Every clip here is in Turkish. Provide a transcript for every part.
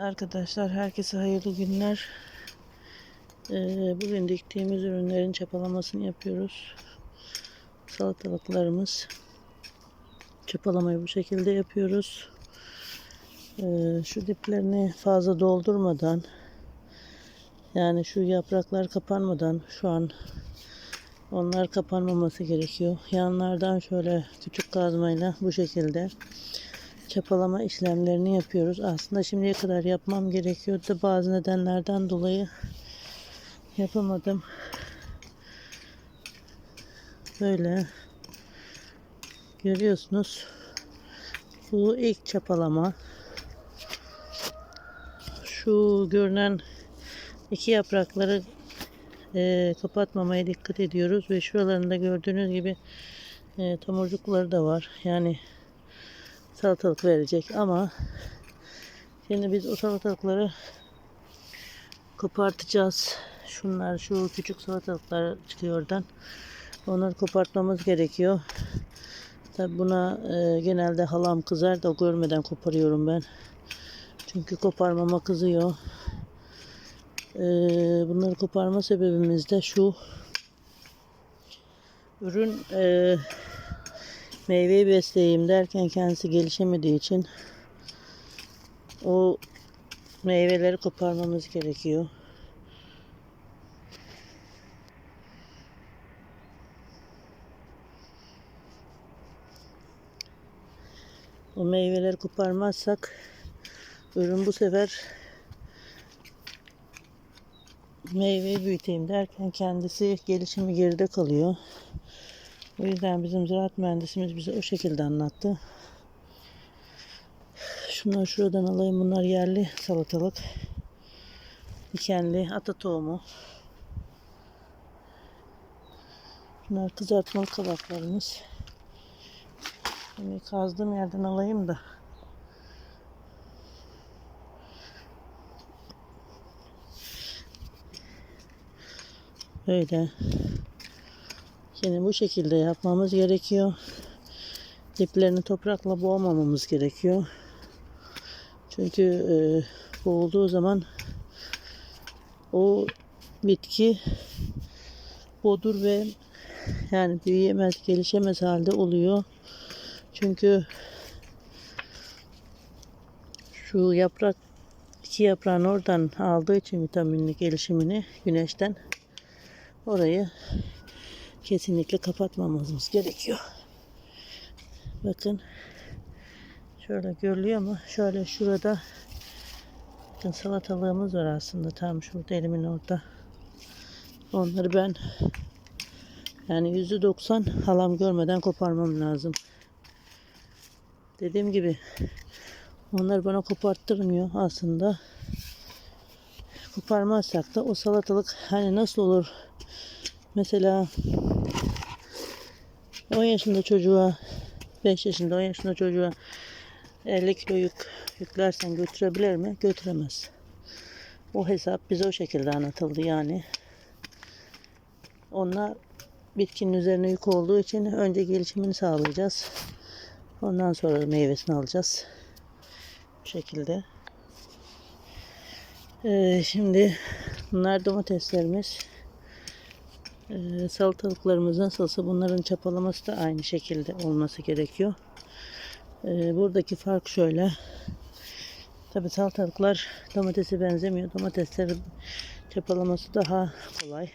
Arkadaşlar herkese hayırlı günler. Ee, bugün diktiğimiz ürünlerin çapalamasını yapıyoruz. Salatalıklarımız. Çapalamayı bu şekilde yapıyoruz. Ee, şu diplerini fazla doldurmadan yani şu yapraklar kapanmadan şu an onlar kapanmaması gerekiyor. Yanlardan şöyle küçük kazmayla bu şekilde çapalama işlemlerini yapıyoruz. Aslında şimdiye kadar yapmam gerekiyordu. Bazı nedenlerden dolayı yapamadım. Böyle görüyorsunuz. Bu ilk çapalama. Şu görünen iki yaprakları e, kapatmamaya dikkat ediyoruz ve şuralarında gördüğünüz gibi e, tomurcukları da var. Yani salatalık verecek ama şimdi biz o salatalıkları kopartacağız. Şunlar şu küçük salatalıklar çıkıyor oradan. Onları kopartmamız gerekiyor. Tabi buna e, genelde halam kızar da görmeden koparıyorum ben. Çünkü koparmama kızıyor. E, bunları koparma sebebimiz de şu. Ürün e, meyveyi besleyeyim derken kendisi gelişemediği için o meyveleri koparmamız gerekiyor. O meyveleri koparmazsak ürün bu sefer meyveyi büyüteyim derken kendisi gelişimi geride kalıyor. O yüzden bizim ziraat mühendisimiz bize o şekilde anlattı. Şunları şuradan alayım. Bunlar yerli salatalık. Dikenli ata tohumu. Bunlar kızartmalı kabaklarımız. Şimdi kazdığım yerden alayım da. Böyle. Şimdi bu şekilde yapmamız gerekiyor. Diplerini toprakla boğmamamız gerekiyor. Çünkü e, boğulduğu zaman o bitki bodur ve yani büyüyemez, gelişemez halde oluyor. Çünkü şu yaprak iki yaprağın oradan aldığı için vitaminli gelişimini güneşten orayı kesinlikle kapatmamamız gerekiyor. Bakın şöyle görülüyor mu? Şöyle şurada bakın salatalığımız var aslında tam şurada elimin orada. Onları ben yani yüzde doksan halam görmeden koparmam lazım. Dediğim gibi onlar bana koparttırmıyor aslında. Koparmazsak da o salatalık hani nasıl olur? Mesela 10 yaşında çocuğa 5 yaşında 10 yaşında çocuğa 50 kilo yük yüklersen götürebilir mi? Götüremez. O hesap bize o şekilde anlatıldı yani. Onlar bitkinin üzerine yük olduğu için önce gelişimini sağlayacağız. Ondan sonra meyvesini alacağız. Bu şekilde. Ee, şimdi bunlar domateslerimiz. Ee, salatalıklarımız nasılsa bunların çapalaması da aynı şekilde olması gerekiyor. Ee, buradaki fark şöyle. Tabi salatalıklar domatese benzemiyor. Domateslerin çapalaması daha kolay.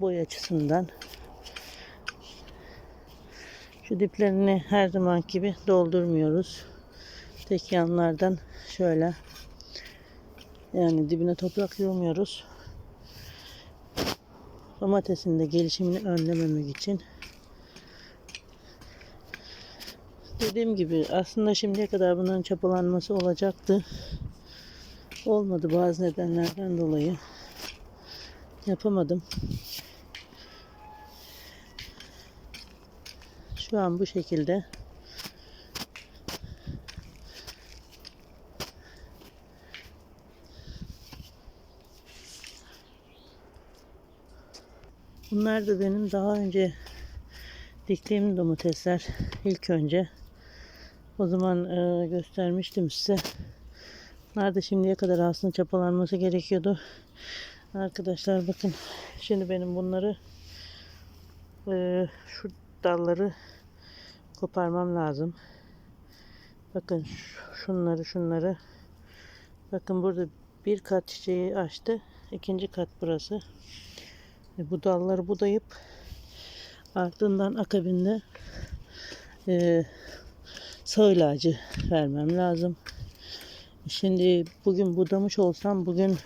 Boy açısından. Şu diplerini her zaman gibi doldurmuyoruz. Tek yanlardan şöyle yani dibine toprak yığmıyoruz. Domatesin de gelişimini önlememek için. Dediğim gibi aslında şimdiye kadar bunların çapalanması olacaktı. Olmadı bazı nedenlerden dolayı. Yapamadım. Şu an bu şekilde. Bunlar da benim daha önce diktiğim domatesler ilk önce. O zaman e, göstermiştim size. Bunlar da şimdiye kadar aslında çapalanması gerekiyordu. Arkadaşlar bakın şimdi benim bunları eee, şu dalları koparmam lazım. Bakın şu- şunları şunları. Bakın burada bir kat çiçeği açtı. ikinci kat burası. E, bu dalları budayıp ardından akabinde eee sağ ilacı vermem lazım. Şimdi bugün budamış olsam bugün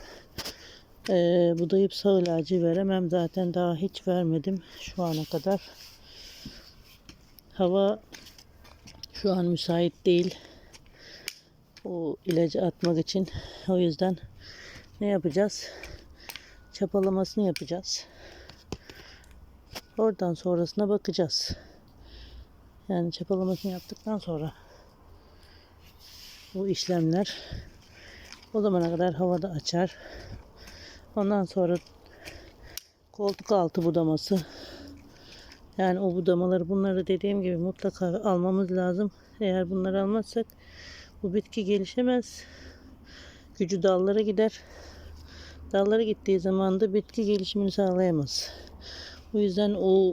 eee budayıp sağ ilacı veremem. Zaten daha hiç vermedim şu ana kadar. Hava şu an müsait değil. O ilacı atmak için. O yüzden ne yapacağız? Çapalamasını yapacağız. Oradan sonrasına bakacağız. Yani çapalamasını yaptıktan sonra bu işlemler o zamana kadar havada açar. Ondan sonra koltuk altı budaması. Yani o budamaları bunları dediğim gibi mutlaka almamız lazım. Eğer bunları almazsak bu bitki gelişemez. Gücü dallara gider. Dallara gittiği zaman da bitki gelişimini sağlayamaz. O yüzden o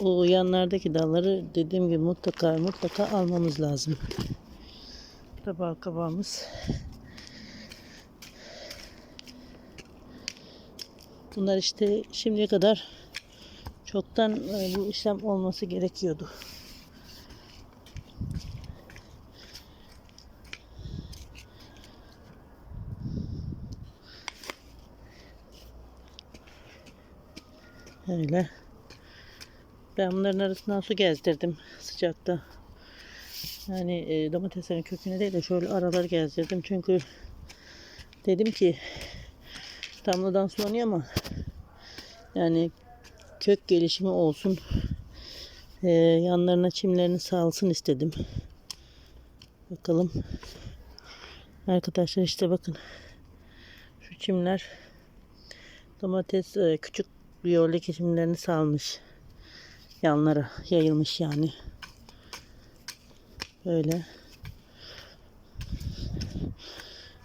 o yanlardaki dalları dediğim gibi mutlaka mutlaka almamız lazım. Bu da kabağımız. Bunlar işte şimdiye kadar çoktan e, bu işlem olması gerekiyordu. Öyle. Ben bunların arasından su gezdirdim sıcakta. Yani e, domateslerin köküne değil de şöyle aralar gezdirdim. Çünkü dedim ki damladan sulanıyor ama yani kök gelişimi olsun. E, yanlarına çimlerini salsın istedim. Bakalım. Arkadaşlar işte bakın. Şu çimler domates e, küçük viyole çimlerini salmış. Yanlara yayılmış yani. Böyle.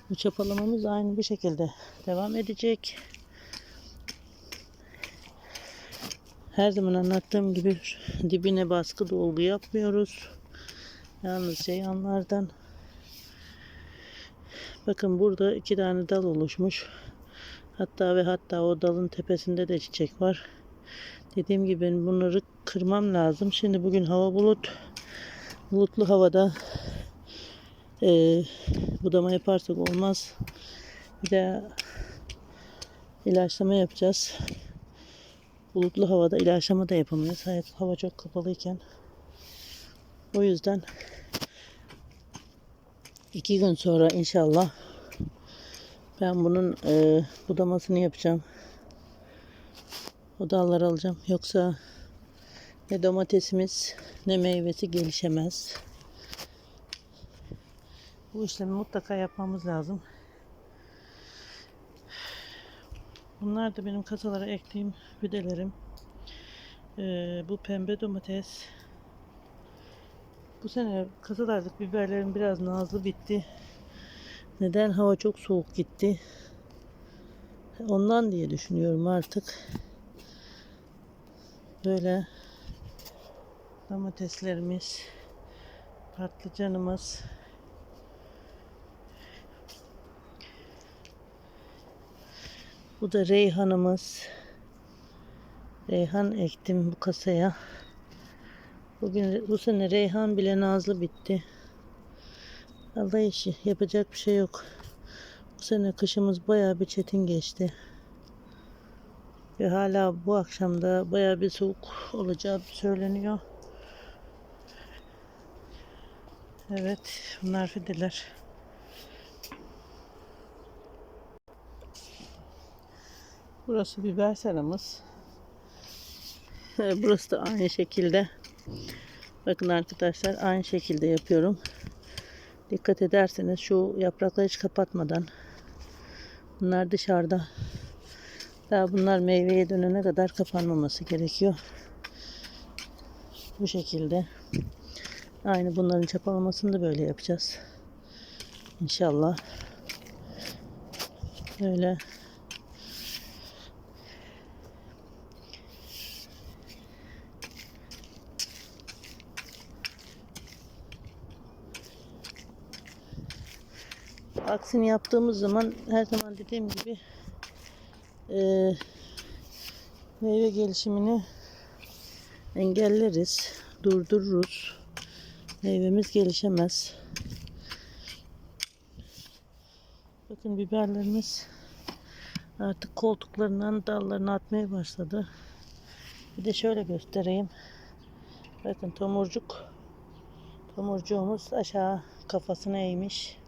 Bu çapalamamız aynı bu şekilde devam edecek. Her zaman anlattığım gibi dibine baskı dolgu yapmıyoruz. Yalnızca yanlardan. Bakın burada iki tane dal oluşmuş. Hatta ve hatta o dalın tepesinde de çiçek var. Dediğim gibi benim bunları kırmam lazım. Şimdi bugün hava bulut. Bulutlu havada eee budama yaparsak olmaz. Bir de ilaçlama yapacağız. Bulutlu havada ilaçlama da yapamayız. Hayat hava çok kapalıyken. O yüzden iki gün sonra inşallah ben bunun eee budamasını yapacağım. O dalları alacağım. Yoksa ne domatesimiz ne meyvesi gelişemez. Bu işlemi mutlaka yapmamız lazım. Bunlar da benim kasalara ektiğim fidelerim. Ee, bu pembe domates. Bu sene kasalardaki biberlerim biraz nazlı bitti. Neden? Hava çok soğuk gitti. Ondan diye düşünüyorum artık. Böyle domateslerimiz, patlıcanımız, bu da reyhanımız. Reyhan ektim bu kasaya. Bugün bu sene reyhan bile nazlı bitti. Allah işi yapacak bir şey yok. Bu sene kışımız bayağı bir çetin geçti. Ve hala bu akşamda bayağı bir soğuk olacağı söyleniyor. Evet, bunlar fideler. Burası biber seramız. Burası da aynı şekilde. Bakın arkadaşlar aynı şekilde yapıyorum. Dikkat ederseniz şu yaprakları hiç kapatmadan. Bunlar dışarıda. Daha bunlar meyveye dönene kadar kapanmaması gerekiyor. Bu şekilde. Aynı bunların çapalamasını da böyle yapacağız. İnşallah. Böyle. Aksini yaptığımız zaman her zaman dediğim gibi eee, meyve gelişimini engelleriz, durdururuz. Meyvemiz gelişemez. Bakın biberlerimiz artık koltuklarından dallarını atmaya başladı. Bir de şöyle göstereyim. Bakın tomurcuk. Tomurcuğumuz aşağı kafasına eğmiş.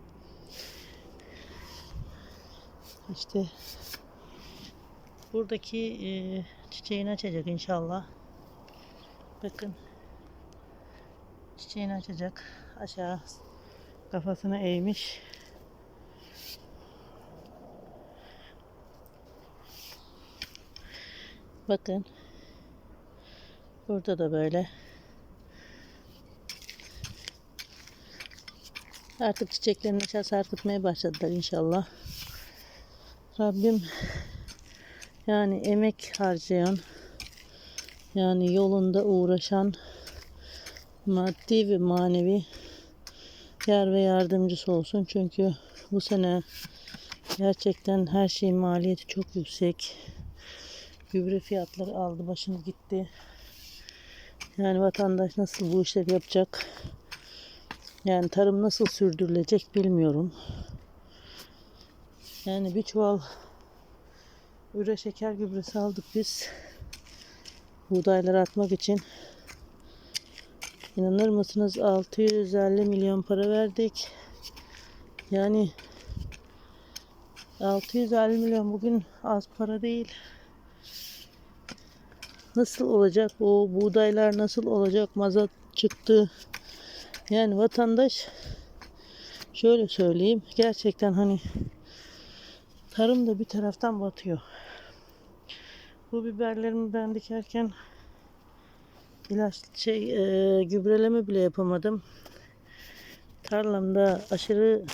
İşte buradaki e, çiçeğini açacak inşallah. Bakın çiçeğini açacak. Aşağı kafasına eğmiş. Bakın. Burada da böyle. Artık çiçeklerini sarkıtmaya başladılar inşallah. Rabbim yani emek harcayan yani yolunda uğraşan maddi ve manevi yar ve yardımcısı olsun. Çünkü bu sene gerçekten her şeyin maliyeti çok yüksek. Gübre fiyatları aldı başını gitti. Yani vatandaş nasıl bu işleri yapacak? Yani tarım nasıl sürdürülecek bilmiyorum. Yani bir çuval üre şeker gübresi aldık biz. Buğdayları atmak için. İnanır mısınız 650 milyon para verdik. Yani 650 milyon bugün az para değil. Nasıl olacak? O buğdaylar nasıl olacak? Mazot çıktı. Yani vatandaş şöyle söyleyeyim. Gerçekten hani tarım da bir taraftan batıyor. Bu biberlerimi ben dikerken ilaç şey e, gübreleme bile yapamadım. Tarlamda aşırı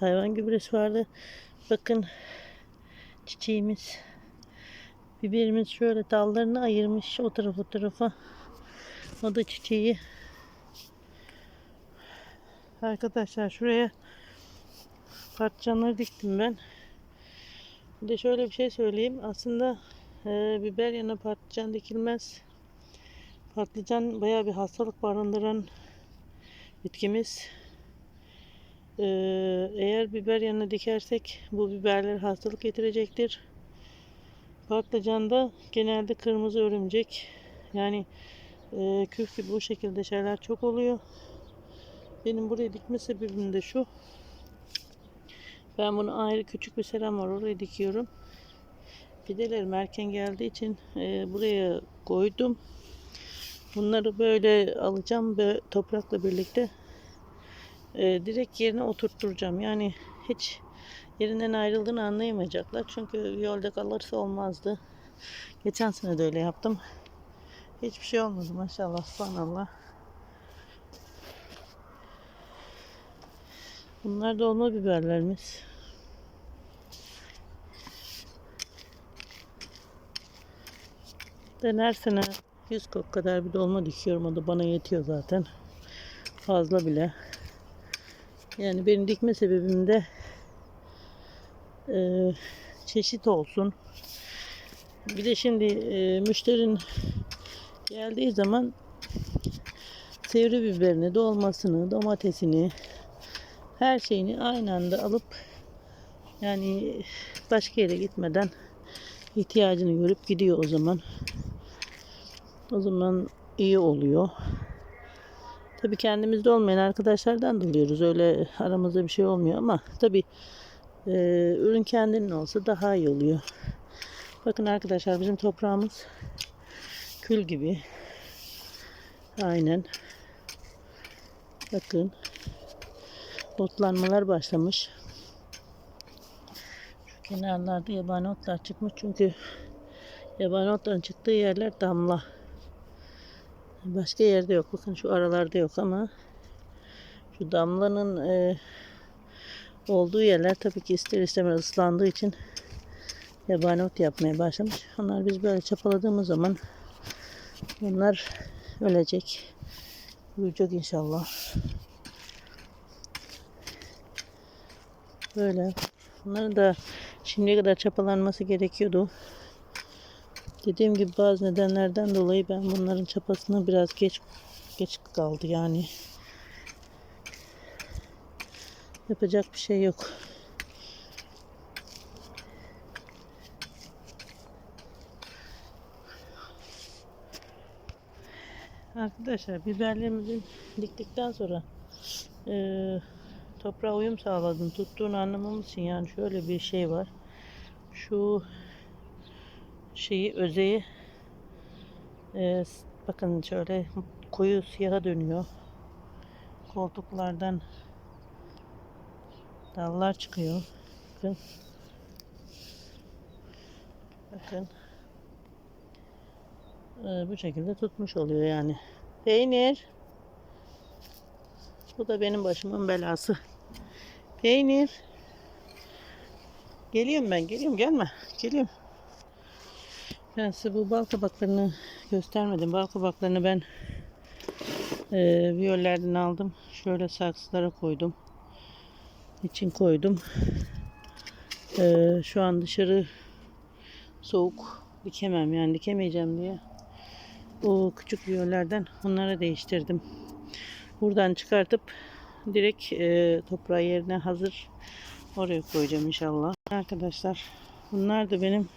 hayvan gübresi vardı. Bakın çiçeğimiz biberimiz şöyle dallarını ayırmış o tarafa tarafa. O da çiçeği. Arkadaşlar şuraya patlıcanları diktim ben. Bir de şöyle bir şey söyleyeyim. Aslında e, biber yana patlıcan dikilmez. Patlıcan bayağı bir hastalık barındıran bitkimiz. E, eğer biber yanına dikersek bu biberler hastalık getirecektir. Patlıcanda genelde kırmızı örümcek yani e, küf gibi bu şekilde şeyler çok oluyor. Benim buraya dikme sebebim de şu. Ben bunu ayrı küçük bir seram var oraya dikiyorum. Fidelerim erken geldiği için e, buraya koydum. Bunları böyle alacağım ve toprakla birlikte e, direkt yerine oturtturacağım. Yani hiç yerinden ayrıldığını anlayamayacaklar. Çünkü yolda kalırsa olmazdı. Geçen sene de öyle yaptım. Hiçbir şey olmadı maşallah subhanallah. Bunlar dolma biberlerimiz. Ben her sene 100 kok kadar bir dolma dikiyorum. O da bana yetiyor zaten. Fazla bile. Yani benim dikme sebebim de e, çeşit olsun. Bir de şimdi e, müşterin geldiği zaman sevri biberini, dolmasını, domatesini, her şeyini aynı anda alıp yani başka yere gitmeden ihtiyacını görüp gidiyor o zaman. O zaman iyi oluyor. Tabii kendimizde olmayan arkadaşlardan da alıyoruz. Öyle aramızda bir şey olmuyor ama tabii e, ürün kendinin olsa daha iyi oluyor. Bakın arkadaşlar bizim toprağımız kül gibi. Aynen. Bakın. Otlanmalar başlamış. Şu kenarlarda yabani otlar çıkmış çünkü yabani otların çıktığı yerler damla. Başka yerde yok. Bakın şu aralarda yok ama şu damlanın e, olduğu yerler tabii ki ister istemez ıslandığı için yabani ot yapmaya başlamış. Onlar biz böyle çapaladığımız zaman bunlar ölecek. Büyüyecek inşallah. Böyle. Bunların da şimdiye kadar çapalanması gerekiyordu. Dediğim gibi bazı nedenlerden dolayı ben bunların çapasını biraz geç geç kaldı yani. Yapacak bir şey yok. Arkadaşlar biberlerimizi diktikten sonra eee toprağa uyum sağladım. Tuttuğunu anlamamız için yani şöyle bir şey var. Şu şeyi özeyi eee, bakın şöyle koyu siyaha dönüyor. Koltuklardan dallar çıkıyor. Bakın. Bakın. Eee, bu şekilde tutmuş oluyor yani. Peynir. Bu da benim başımın belası. Peynir. Geliyorum ben, geliyorum. Gelme. Geliyorum. Ben size bu bal kabaklarını göstermedim. Bal kabaklarını ben eee viyollerden aldım. Şöyle saksılara koydum. İçin koydum. Eee, şu an dışarı soğuk dikemem yani dikemeyeceğim diye bu küçük viyollerden onları değiştirdim. Buradan çıkartıp direkt e, toprağı yerine hazır oraya koyacağım inşallah. Arkadaşlar bunlar da benim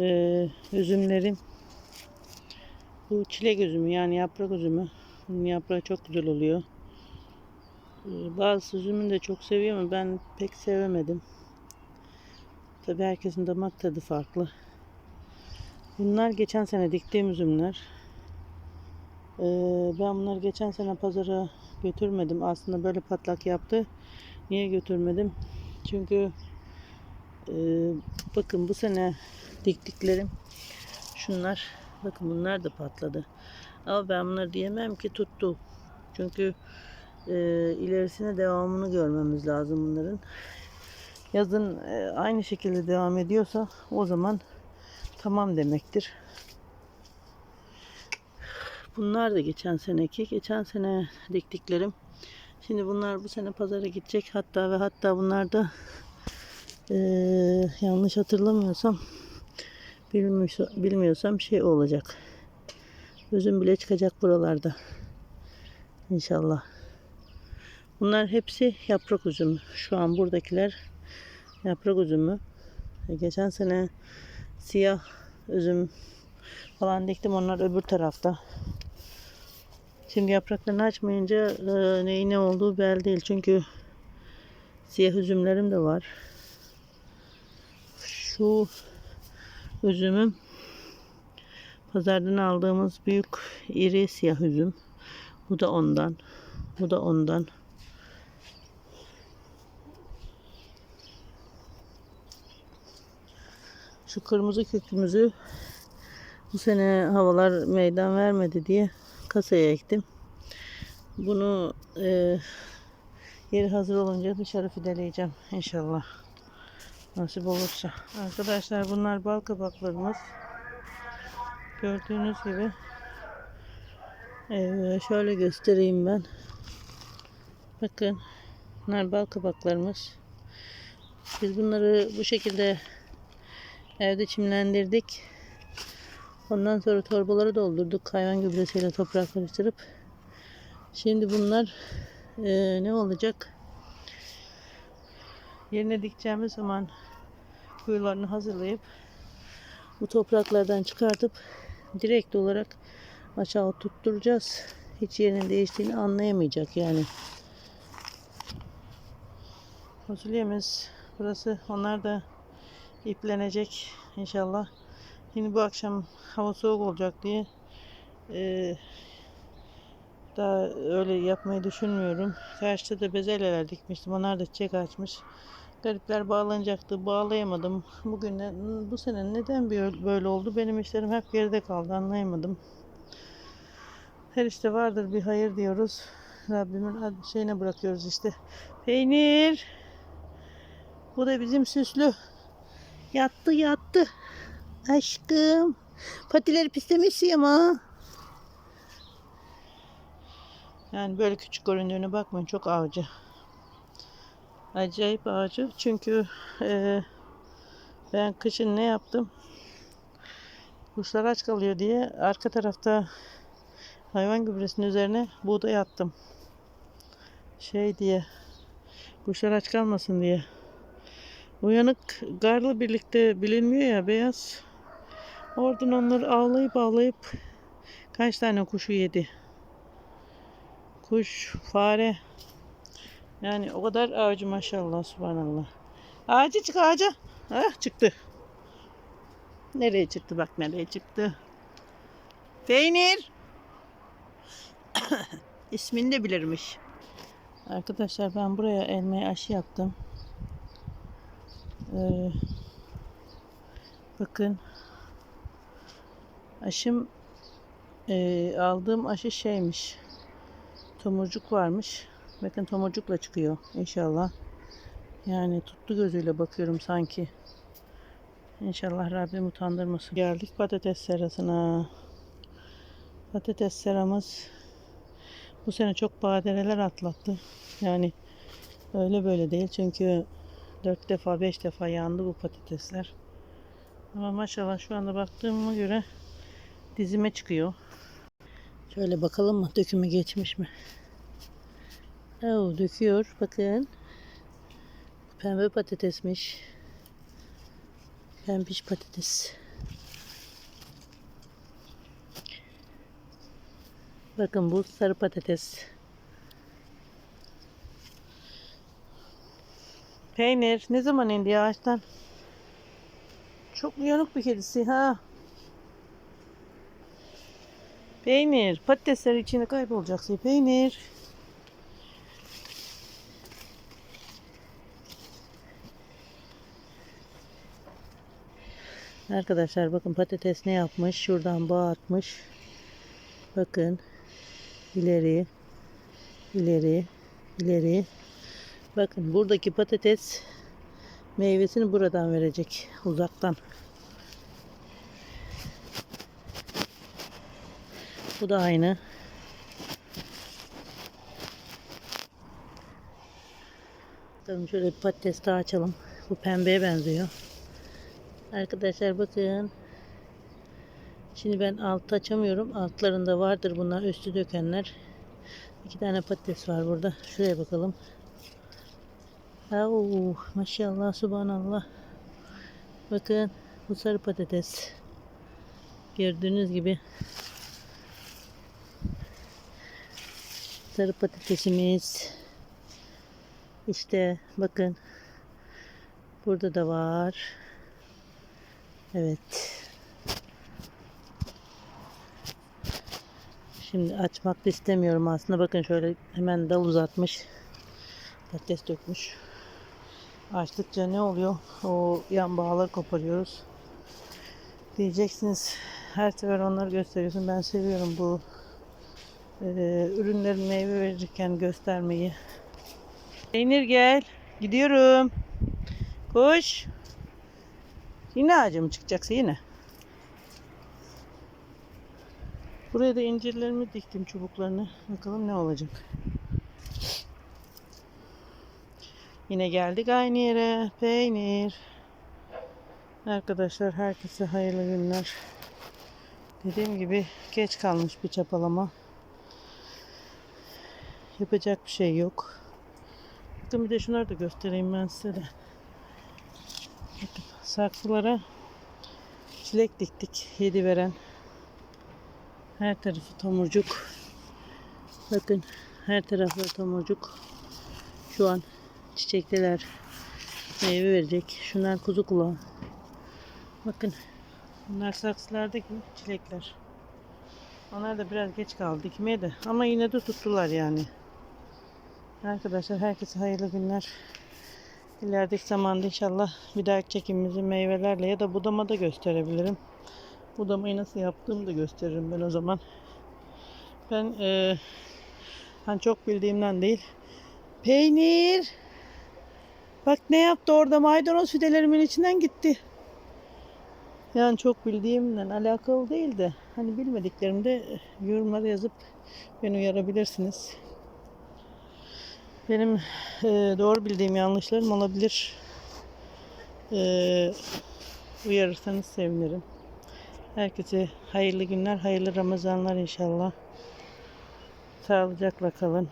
e, üzümlerim. Bu çilek üzümü yani yaprak üzümü. Bunun yaprağı çok güzel oluyor. E, bazı üzümünü de çok seviyorum ama ben pek sevemedim. Tabi herkesin damak tadı farklı. Bunlar geçen sene diktiğim üzümler. Ee, ben bunları geçen sene pazara götürmedim. Aslında böyle patlak yaptı. Niye götürmedim? Çünkü e, bakın bu sene diktiklerim şunlar. Bakın bunlar da patladı. Ama ben bunları diyemem ki tuttu. Çünkü e, ilerisine devamını görmemiz lazım bunların. Yazın e, aynı şekilde devam ediyorsa o zaman tamam demektir. Bunlar da geçen seneki. Geçen sene diktiklerim. Şimdi bunlar bu sene pazara gidecek. Hatta ve hatta bunlar da eee, yanlış hatırlamıyorsam bilmiyorsam, bilmiyorsam şey olacak. Üzüm bile çıkacak buralarda. İnşallah. Bunlar hepsi yaprak üzümü. Şu an buradakiler yaprak üzümü. E, Geçen sene siyah üzüm falan diktim. Onlar öbür tarafta. Şimdi yapraklarını açmayınca e, neyin ne olduğu belli değil. Çünkü siyah üzümlerim de var. Şu üzümüm pazardan aldığımız büyük iri siyah üzüm. Bu da ondan. Bu da ondan. Şu kırmızı kökümüzü bu sene havalar meydan vermedi diye kasaya ektim. Bunu e, yeri hazır olunca dışarı fideleyeceğim inşallah. Nasip olursa. Arkadaşlar bunlar bal kabaklarımız. Gördüğünüz gibi e, şöyle göstereyim ben. Bakın bunlar bal kabaklarımız. Biz bunları bu şekilde evde çimlendirdik. Ondan sonra torbaları doldurduk hayvan gübresiyle toprak karıştırıp. Şimdi bunlar eee, ne olacak? Yerine dikeceğimiz zaman kuyularını hazırlayıp bu topraklardan çıkartıp direkt olarak aşağı tutturacağız. Hiç yerinin değiştiğini anlayamayacak yani. Fasulyemiz burası. Onlar da iplenecek inşallah. Yine bu akşam hava soğuk olacak diye eee, daha öyle yapmayı düşünmüyorum. Karşıda da bezelyeler dikmiştim. Onlar da çiçek açmış. Garipler bağlanacaktı. Bağlayamadım. Bugün bu sene neden böyle oldu? Benim işlerim hep geride kaldı. Anlayamadım. Her işte vardır bir hayır diyoruz. Rabbimin şeyine bırakıyoruz işte. Peynir. Bu da bizim süslü. Yattı yattı. Aşkım. Patileri pislemişsin ama. Yani böyle küçük göründüğüne bakmayın. Çok avcı. Acayip avcı. Çünkü eee, ben kışın ne yaptım? Kuşlar aç kalıyor diye arka tarafta hayvan gübresinin üzerine buğday attım. Şey diye kuşlar aç kalmasın diye. Uyanık garla birlikte bilinmiyor ya beyaz. Oradan onları ağlayıp ağlayıp kaç tane kuşu yedi. Kuş, fare. Yani o kadar avcı maşallah subhanallah. Ağaca çık ağaca. Ah çıktı. Nereye çıktı bak nereye çıktı. Peynir. İsmini de bilirmiş. Arkadaşlar ben buraya elmaya aşı yaptım. Ee, bakın. Aşım ee, aldığım aşı şeymiş. Tomurcuk varmış. Bakın tomurcukla çıkıyor inşallah. Yani tuttu gözüyle bakıyorum sanki. İnşallah Rabbim utandırmasın. Geldik patates serasına. Patates seramız bu sene çok badireler atlattı. Yani öyle böyle değil. Çünkü 4 defa 5 defa yandı bu patatesler. Ama maşallah şu anda baktığıma göre dizime çıkıyor. Şöyle bakalım mı dökümü geçmiş mi? Oo, döküyor. Bakın. Pembe patatesmiş. Pembiş patates. Bakın bu sarı patates. Peynir ne zaman indi ağaçtan? Çok uyanık bir kedisi ha. Peynir. Patatesler içinde kaybolacaksın. Peynir. Arkadaşlar bakın patates ne yapmış? Şuradan bağ atmış. Bakın. ileri, ileri, ileri. Bakın buradaki patates meyvesini buradan verecek. Uzaktan. Bu da aynı. Bakalım şöyle bir patates daha açalım. Bu pembeye benziyor. Arkadaşlar bakın. Şimdi ben altı açamıyorum. Altlarında vardır bunlar üstü dökenler. İki tane patates var burada. Şuraya bakalım. Oo, maşallah subhanallah. Bakın bu sarı patates. Gördüğünüz gibi sarı patatesimiz. İşte bakın burada da var. Evet. Şimdi açmak da istemiyorum aslında. Bakın şöyle hemen dal uzatmış. Patates dökmüş. Açtıkça ne oluyor? O yan bağları koparıyoruz. Diyeceksiniz her sefer onları gösteriyorsun. Ben seviyorum bu e, ürünlerin meyve verirken göstermeyi. Peynir gel. Gidiyorum. Koş. Yine ağaca mı çıkacaksın yine? Buraya da incirlerimi diktim çubuklarını. Bakalım ne olacak. Yine geldik aynı yere. Peynir. Arkadaşlar herkese hayırlı günler. Dediğim gibi geç kalmış bir çapalama. Yapacak bir şey yok. Bakın bir de şunları da göstereyim ben size de. Bakın saksılara çilek diktik. Yedi veren. Her tarafı tomurcuk. Bakın her tarafı tomurcuk. Şu an çiçekteler. Meyve verecek. Şunlar kuzu kulağı. Bakın bunlar saksılardaki çilekler. Onlar da biraz geç kaldı dikmeye de. Ama yine de tuttular yani. Arkadaşlar herkese hayırlı günler. İlerideki zamanda inşallah bir dahaki çekimimizi meyvelerle ya da budama da gösterebilirim. Budamayı nasıl yaptığımı da gösteririm ben o zaman. Ben e, hani çok bildiğimden değil Peynir. Bak ne yaptı orada maydanoz fidelerimin içinden gitti. Yani çok bildiğimle alakalı değil de hani bilmediklerimde yorumlara yazıp beni uyarabilirsiniz. Benim eee, doğru bildiğim yanlışlarım olabilir. Eee, uyarırsanız sevinirim. Herkese hayırlı günler, hayırlı Ramazanlar inşallah. Sağlıcakla kalın.